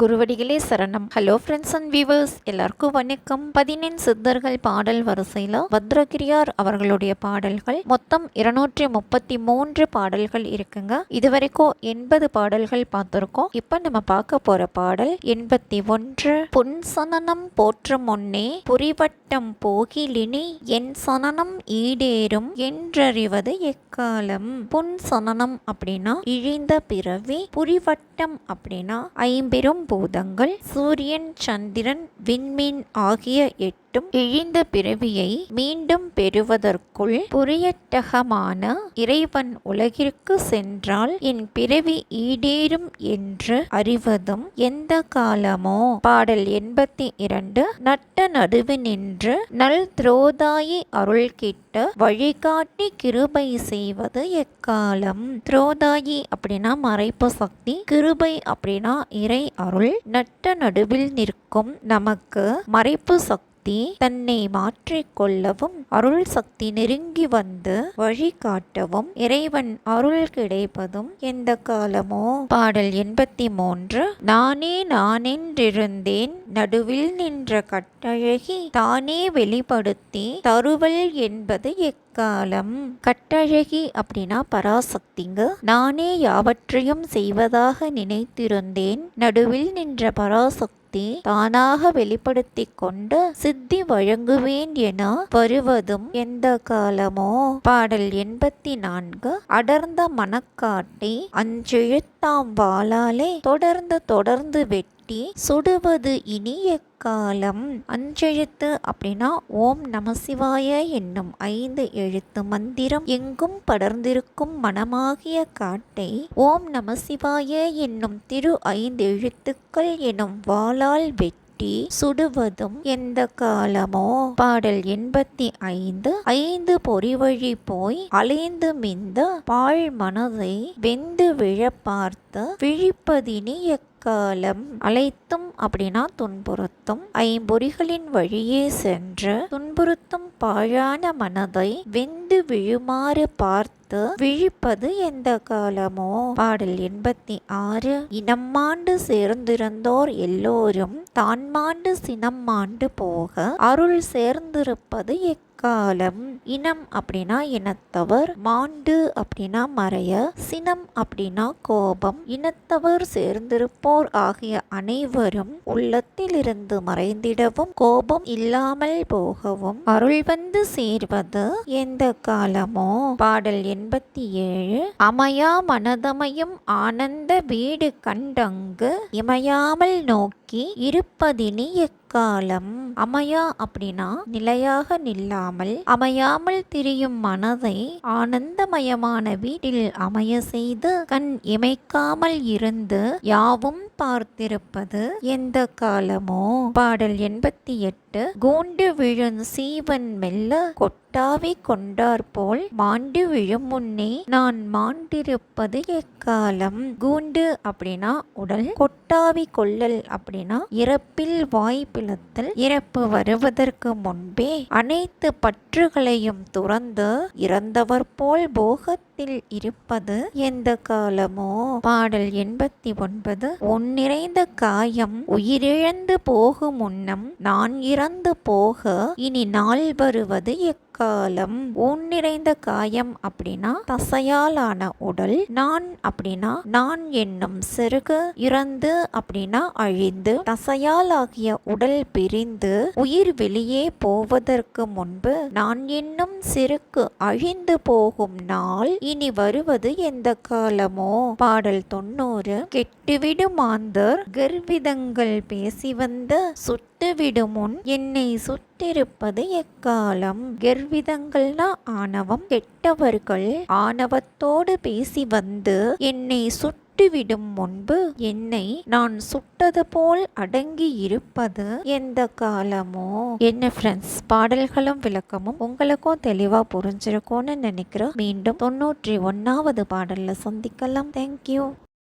குருவடிகளே சரணம். Hello friends and viewers எல்லாருக்கும் வணக்கம். பதினெண் சித்தர்கள் பாடல் வரிசையில் பத்ரகிரியார் அவர்களுடைய பாடல்கள். மொத்தம் இருநூற்றி முப்பத்தி மூன்று பாடல்கள் இருக்குங்க. இதுவரைக்கும் எண்பது பாடல்கள் பார்த்துருக்கோம். இப்போ நம்ம பார்க்க போற பாடல் எண்பத்தி ஒன்று புன் சனனம் போற்றும் முன்னே புரிவட்டம் போகிலினி என் சனனம் ஈடேறும் என்றறிவது எக்காலம்? புன் சனனம் அப்படின்னா இழிந்த பிறவி புரிவட்டம் அப்படின்னா ஐம்பெரும் பூதங்கள் சூரியன் சந்திரன் விண்மீன் ஆகிய எட்டு மட்டும் இழிந்த பிறவியை மீண்டும் பெறுவதற்குள் புரியட்டகமான இறைவன் உலகிற்கு சென்றால் என் பிறவி ஈடேறும் என்று அறிவதும் எந்த காலமோ? பாடல் எண்பத்தி இரண்டு நட்ட நடுவினின்று நல் துரோதாயி அருள் கிட்ட வழிகாட்டி கிருபை செய்வது எக்காலம்? துரோதாயி அப்படின்னா மறைப்பு சக்தி கிருபை அப்படின்னா இறை அருள். நட்ட நடுவில் நிற்கும் நமக்கு மறைப்பு சக்தி தன்னை மாற்றிக்கொள்ளவும் அருள் சக்தி நெருங்கி வந்து வழிகாட்டவும் இறைவன் அருள் கிடைப்பதும் எந்த காலமோ? பாடல் எண்பத்தி மூன்று நானே நானென்றிருந்தேன் நடுவில் நின்ற கட்டழகி தானே வெளிப்படுத்தி தருவல் என்பது காலம் கட்டழகி அப்படின்னா பராசக்திங்க. நானே யாவற்றையும் செய்வதாக நினைத்திருந்தேன். நடுவில் நின்ற பராசக்தி தானாக வெளிப்படுத்தி கொண்டு சித்தி வழங்குவேன் என வருவதும் எந்த காலமோ? பாடல் எண்பத்தி நான்கு அடர்ந்த மனக்காட்டை அஞ்செழுத்தாம் வாளாலே தொடர்ந்து தொடர்ந்து வெட்டி சுடுவது இனிய காலம். அஞ்செழுத்து அப்படின்னா ஓம் நமசிவாய என்னும் ஐந்து எழுத்து மந்திரம் எங்கும் படர்ந்திருக்கும் மனமாகிய காட்டை ஓம் நமசிவாய என்னும் திரு ஐந்து எழுத்துக்கள் எனும் வாளால் வெட்டி சுடுவதும் எந்த காலமோ பாடல் எண்பத்தி ஐந்து. ஐந்து பொறிவழி போய் அலைந்து மிந்த பாழ் மனதை வெந்து விழ பார்த்து விழிப்பதினிய காலம் அழைத்தும் அப்படின்னா துன்புறுத்தும். ஐம்பொறிகளின் வழியே சென்று துன்புறுத்தும் பாழான மனதை வெந்து விழுமாறு பார்த்து விழிப்பது எந்த காலமோ? பாடல் எண்பத்தி ஆறு. இனம்மாண்டு சேர்ந்திருந்தோர் எல்லோரும் தான் மாண்டு சினம் மாண்டு போக அருள் சேர்ந்திருப்பது எக் காலம் இனம் அப்படின்னா இனத்தவர் மாண்டு அப்படின்னா மறைய சினம் அப்படின்னா கோபம் இனத்தவர் சேர்ந்திருப்போர் ஆகிய அனைவரும் உள்ளத்திலிருந்து மறைந்திடவும் கோபம் இல்லாமல் போகவும் அருள் வந்து சேர்வது எந்த காலமோ? பாடல் எண்பத்தி ஏழு அமையா மனதமையும் ஆனந்த வீடு கண்டங்கு இமையாமல் நோக்கி இருப்பதினி காலம் அமையா அப்படின்னா நிலையாக நில்லாமல் அமையாமல் திரியும் மனதை ஆனந்தமயமான வீட்டில் அமைய செய்து கண் இமைக்காமல் இருந்து யாவும் பார்த்திருப்பது எந்த காலமோ? பாடல் எண்பத்தி எட்டு கூண்டு விழும் சீவன் மெல்ல கொட்டாவி கொண்டாற்போல் மாண்டு விழும் முன்னே நான் மாண்டிருப்பது எக்காலம்? கூண்டு அப்படின்னா உடல் கொட்டாவி கொள்ளல் அப்படின்னா இறப்பில் வாய் பிளத்தல் இறப்பு வருவதற்கு முன்பே அனைத்து பற்றுகளையும் துறந்து இறந்தவர் போல் போகத்தில் இருப்பது எந்த காலமோ? பாடல் எண்பத்தி ஒன்பது உன்னிறைந்த காயம் உயிரிழந்து போகும் முன்னம் நான் இறந்து போக இனி நாள் வருவது எக்காலம்? ஊன் நிறைந்த காயம் அப்படின்னா தசையாலான உடல். நான் அப்படின்னா நான் என்னும் செருகு இறந்து அப்படின்னா அழிந்து. தசையால் ஆகிய உடல் பிரிந்து உயிர் வெளியே போவதற்கு முன்பு நான் என்னும் செருக்கு அழிந்து போகும் நாள் இனி வருவது எந்த காலமோ? பாடல் தொண்ணூறு. கெட்டுவிடும் மாந்தர் கர்விதங்கள் பேசி வந்த சுட்டுவிடும் முன் என்னை சுட்டிருப்பது எக்காலம்? கர்விதங்கள்னா ஆணவம் கெட்டவர்கள் ஆணவத்தோடு பேசி வந்து என்னை சுட்டு சுட்டுவிடும் முன்பு என்னை நான் சுட்டது போல் அடங்கி இருப்பது எந்த காலமோ? என்ன ஃப்ரெண்ட்ஸ் பாடல்களும் விளக்கமும் உங்களுக்கும் தெளிவா புரிஞ்சிருக்கும்னு நினைக்கிறேன். மீண்டும் தொண்ணூற்றி ஒன்னாவது பாடல்ல சந்திக்கலாம். தேங்க்யூ